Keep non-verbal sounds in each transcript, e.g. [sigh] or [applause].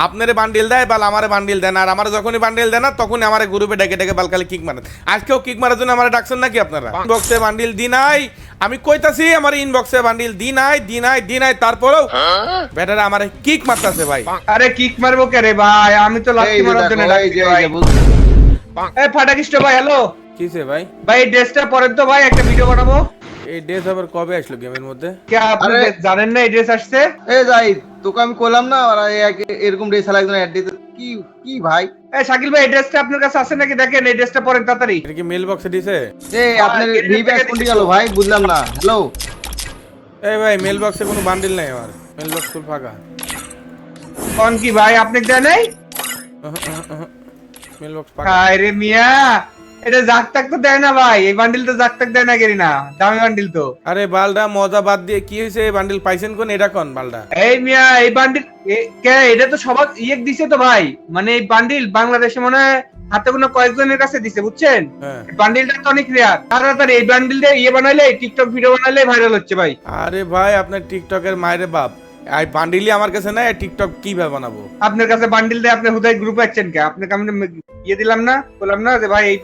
আপনারে বান্ডিল দেয় বাল আমারে বান্ডিল দেন আর আমার যখনই বান্ডিল দেন না তখনই আমার গ্রুপে ডেকে ডেকে বাল খালি কিক মারেন আজকেও কিক মারার জন্য আমার ডাকছেন নাকি আপনারা? ইনবক্সে বান্ডিল দি নাই আমি কইতাছি আমার ইনবক্সে বান্ডিল দি নাই দি নাই দি নাই তারপরেও ব্যাটারা আমারে কিক মারতাছে ভাই। আরে কিক মারবো কে রে ভাই? আমি তো যে মারার জন্য ডাকছি যে, ভাই। এই ফাটাকিষ্ট ভাই হ্যালো কিসে ভাই? ভাই ড্রেসটা পরেন তো ভাই একটা ভিডিও বানাবো। এই ডেথ আবার কবে আসলো গেমের মধ্যে? কে আপনি জানেন না এই ড্রেস আসছে? এই যাই তোকে আমি কইলাম না এক- এরকম ড্রেস একজন অ্যাড দিতে কি কি ভাই? এই শাকিল ভাই এই ড্রেসটা আপনার কাছে আছে নাকি? দেখেন এই ড্রেসটা পরেন তাড়াতাড়ি। এটা কি মেল বক্সে দিছে? এই আপনার এর ভি থেকে ব্যাক কোনটি গেল ভাই বুঝলাম না। হ্যালো এই ভাই মেল বক্সে কোনো বান্ডিল নাই আমার। মেল বক্স ফুল ফাঁকা। কোন কি ভাই আপনি দেন নাই? মেল বক্স ফাঁকা আরে মিয়া! এটা জাক তাক তো দেয় না ভাই এই বান্ডিল তো জাক তাক দেয় না গেরি না দামি বান্ডিল তো। আরে বালডা মজা বাদ দিয়ে কি হয়েছে এই বান্ডিল পাইছেন কোন? এটা কোন বালডা? এই মিয়া এই বান্ডিল কে এটা তো সবার ইয়ে দিছে তো ভাই। মানে এই বান্ডিল বাংলাদেশে মনে হয় হাতে কোনো কয়েকজনের কাছে দিছে বুঝছেন? হ্যাঁ। বান্ডিলটা তো অনেক রেয়ার তাড়াতাড়ি এই বান্ডিল দিয়ে ইয়ে বানাইলে টিকটক ভিডিও বানাইলে ভাইরাল হচ্ছে ভাই। আরে ভাই আপনার টিকটকের মায়ের বাপ। এই বান্ডিলই আমার কাছে নাই টিকটক কীভাবে বানাবো? আপনার কাছে বান্ডিল দিয়ে আপনি হুদাই গ্রুপে আছেন কে? আপনাকে আমি ইয়ে দিলাম না বললাম না যে ভাই এই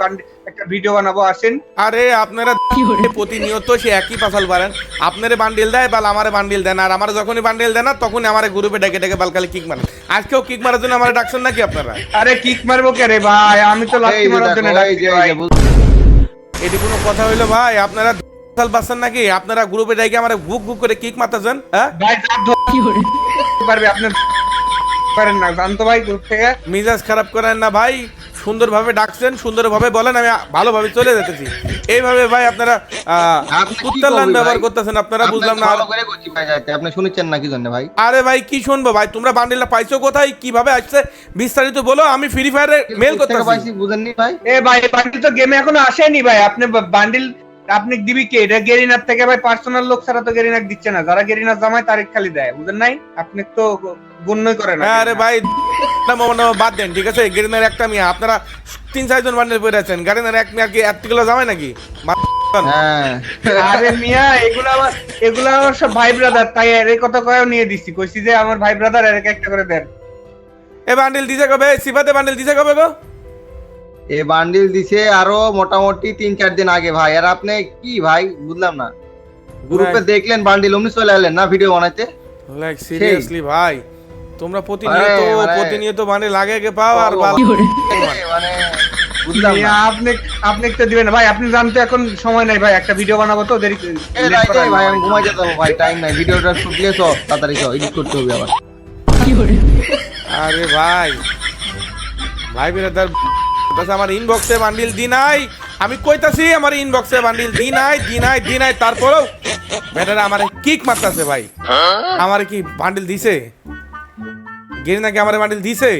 একটা ভিডিও বানাবো আসেন। আরে আপনারা [laughs] প্রতিনিয়ত সে একই পাশাল পারেন। আপনারে বান্ডিল দেয় বাল আমারে বান্ডিল দেন আর আমার যখনই বান্ডিল দেন না তখনই আমার গ্রুপে ডেকে ডেকে বাল খালি কিক মারেন আজকেও কিক মারার জন্য আমার ডাকছেন নাকি আপনারা? আরে কিক মারবো কে রে ভাই? আমি তো এই মারার জন্য ডাকছি ভাই। এটি কোনো কথা হইল ভাই? আপনারা সাল পাচ্ছেন নাকি? আপনারা গ্রুপে ডেকে আমার বুক বুক করে কিক মারতেছেন হ্যাঁ? ভাই যা ধরতে পারবে আপনি পারেন না জানতো ভাই গ্রুপ থেকে? মিজাজ খারাপ করেন না ভাই সুন্দরভাবে ডাকছেন সুন্দরভাবে বলেন আমি ভালোভাবে চলে যেতেছি। এইভাবে ভাই আপনারা কুত্তার লান ব্যবহার করতেছেন আপনারা বুঝলাম না। আপনি শুনেছেন নাকি জন্য ভাই? আরে ভাই কি শুনব ভাই? তোমরা বান্ডিলটা পাইছো কোথায়? কীভাবে আসছে? বিস্তারিত বলো আমি ফ্রি ফায়ারে মেল করতেছি। পাইছি বুঝেননি ভাই? এ ভাই বান্ডিল তো গেমে এখনও আসেনি ভাই আপনি বান্ডিল আপনি দিবি কে? এটা গেরিনার থেকে ভাই পার্সোনাল লোক ছাড়া তো গেরিনার দিচ্ছে না। যারা গেরিনার জামায় তারিখ খালি দেয় বুঝেন নাই? আপনি তো গণ্যই করে না হ্যাঁ আরে ভাই বাদ দেন ঠিক আছে? গেরিনার একটা মিয়া আপনারা তিন চারজন বান্ডিল পরে আছেন। গাড়িনার এক মিয়া কি এক কিলো জামাই নাকি? হ্যাঁ। আরে মিয়া এগুলো আমার এগুলো আমার সব ভাই ব্রাদার তাই এর এই কথা কয়েও নিয়ে দিছি। কইছি যে আমার ভাই ব্রাদার এর একটা করে দেন। এ বান্ডিল দিছে কবে? সিফাতে বান্ডিল দিছে কবে গো? এই বান্ডিল দিছে আরও মোটামুটি তিন চার দিন আগে ভাই। আর আপনি কি ভাই? বুঝলাম না। গ্রুপে দেখলেন বান্ডিল অমনি চলে এলেন না ভিডিও বানাইতে? লাইক সিরিয়াসলি ভাই। তোমরা প্রতিনিয়ত মানে- প্রতিনিয়ত বান্ডিল আগে আগে পাও আর মানে বুঝলাম না। আপনি আপনি একটা দিবেন ভাই আপনি জানতে এখন সময় নাই ভাই। একটা ভিডিও বানাবো তো দেরি এ ভাই আমি ঘুমাই যেতে হবে ভাই টাইম নাই। ভিডিওটা শুট দিয়ে সব তাড়াতাড়ি সব এডিট করতে হবে আবার। আরে ভাই। ভাই বিরাদার বাস আমার ইনবক্সে বান্ডিল দি নাই। আমি কইতাছি আমার ইনবক্সে বান্ডিল দি নাই দি নাই দি নাই তারপরেও ব্যাটারা আমার কিক মারতাছে ভাই। আমার কি বান্ডিল দিছে? গেরিনা কি আমার বান্ডিল দিছে?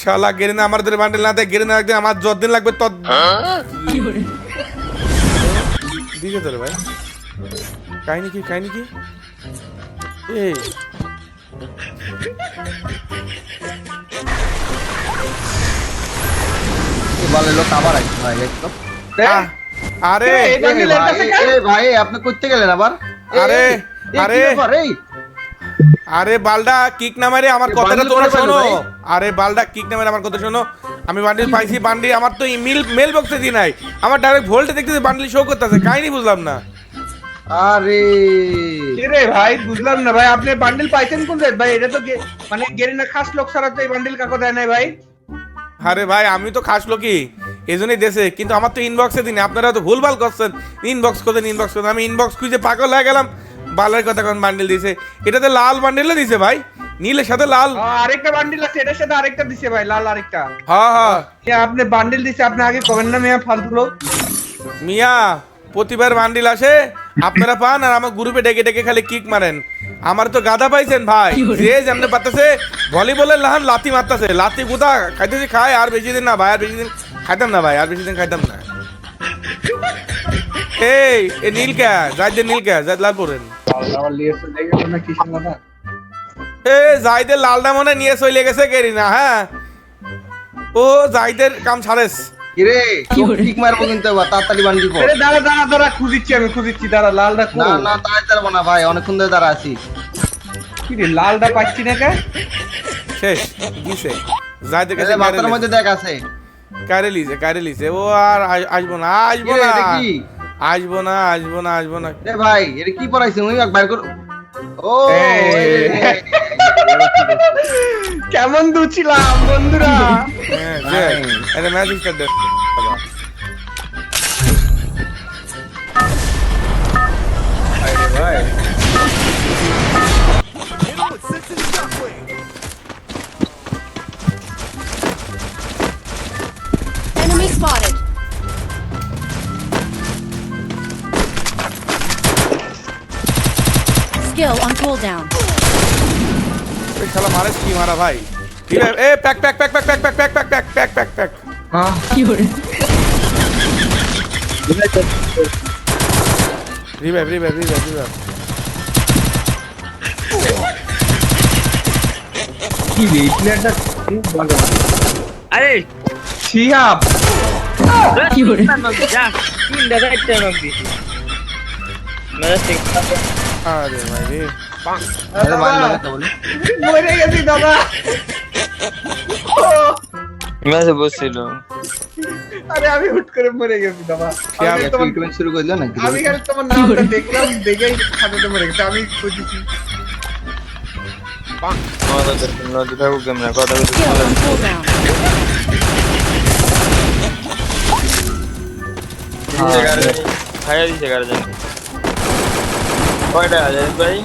শালা গেরিনা আমাদের বান্ডিল না দেয় গেরিনা একদিন আমার যতদিন লাগবে তত দিছে তোরে ভাই। কাহিনী কি কাহিনী কি? এই বলে লোক আবার আসছে ভাই দেখতো আরে এই এই বান্ডিল এর ভাই, কাছে কেন? এই ভাই আপনি করতে গেলেন আবার? আরে, এই, এই, আরে। কি আরে বালডা কিক না মারে আমার কথাটা তোমরা শোনো। আরে বালডা কিক না মারে আমার কথা শোনো। আমি বান্ডিল পাইছি বান্ডিল আমার তো মেল মেল বক্সে দি নাই। আমার ডাইরেক্ট ভোল্টে দেখতেছি বান্ডিল শো করতেছে কাহিনী বুঝলাম না। আরে। রে ভাই বুঝলাম না ভাই আপনি বান্ডিল পাইছেন কোন? ভাই এটা তো মানে গেরিনা খাস লোক ছাড়া তো এই বান্ডিল কাকো দেয় নাই ভাই। আরে ভাই আমি তো খাস লোকই এই জন্যই দেশে কিন্তু আমার তো ইনবক্সে দিন। আপনারা তো ভুলভাল করছেন। ইনবক্স করতেন ইনবক্স করতেন আমি ইনবক্স খুঁজে পাগল হয়ে গেলাম। বালের কথা কোন বান্ডিল দিছে। এটাতে লাল বান্ডিলে দিছে ভাই। নীলের সাথে লাল। আরেকটা বান্ডিল আছে এটার সাথে আরেকটা দিছে ভাই লাল আরেকটা। হ্যাঁ হ্যাঁ। আপনি বান্ডিল দিছে আপনি আগে কবেন না মিয়া ফালতু লোক। মিয়া প্রতিবার বান্ডিল আসে। আপনারা পান আর আমার গ্রুপে ডেকে ডেকে খালি কিক মারেন। আমার তো গাদা পাইছেন ভাই। যে জানতে পারতেছে ভলিবলের লাহান লাতি মারতেছে। লাতি গুদা খাইতেছি খায় আর বেশি দিন না ভাই আর বেশি দিন খাইতাম না ভাই আর বেশি দিন খাইতাম না। এই এ নীল কে যাইদের নীল কে যাই লাল পড়েন এ জাইদের লালটা মনে নিয়ে চলে গেছে কেরি না হ্যাঁ? ও জাইদের কাম ছাড়েস কিরে? ঠিক মারবো কিন্তু এবার তাড়াতাড়ি বান্ডিল পর দাঁড়া দাঁড়া দাঁড়া খুঁজিচ্ছি আমি খুঁজিচ্ছি দাঁড়া লালটা না না তাড়াতাড়ি পারব না ভাই অনেকক্ষণ ধরে দাঁড়া আছি। কি রে লালটা পাচ্ছি না কে? শেষ দিছে যাই দেখে মাথার মধ্যে দেখ আছে। কারে লিছে কারে লিছে ও আর আসব না আসব না। আসব না আসব না আসব না। এ ভাই এটা কি পড়াইছে? মুই বাইর কর ও রে, রে। [laughs] কেমন দুছিলাম বন্ধুরা হ্যাঁ যে এটা ম্যাচ স্টার্ট দে আরে ভাই Enemy spotted. Skill on cooldown. এই শালা মারে কি মারা ভাই ঠিক আছে এ pack pack pack pack pack pack pack pack pack pack pack প্যাক রিভাইভ রিভাইভ রিভাইভ রিভাইভ কি রে প্লেয়ারটা খুব ভালো আরে শিহাব যা তিন দাদা একটা নক দিছি ম্যাজিক আরে ভাই রে मैं से बोल सी लूँ अरे अभी उठ कर मरे कैसे दादा क्या मैं तुम क्रंच शुरू कर लो ना अभी कर तुम नाम तो देख रहा लो देखे खाते तो मरे अभी कुछ नहीं बांग और तो तुम लोग इधर को गेम रखो तो हाँ फायर ही जगह जाए फायर आ जाए भाई?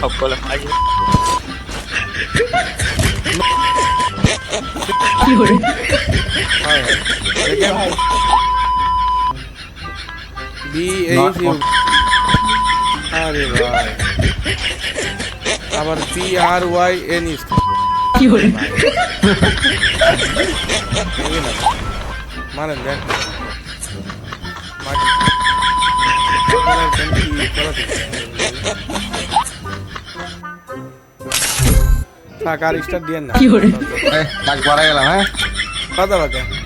সকলে মারি আরে ভাই আবার পি আর ওয়াই এন ইস কি হল মারেন দেখ মারেন থাক আর স্টার দিয়ে না কি করে কাজ করা গেলাম হ্যাঁ কথা বলতে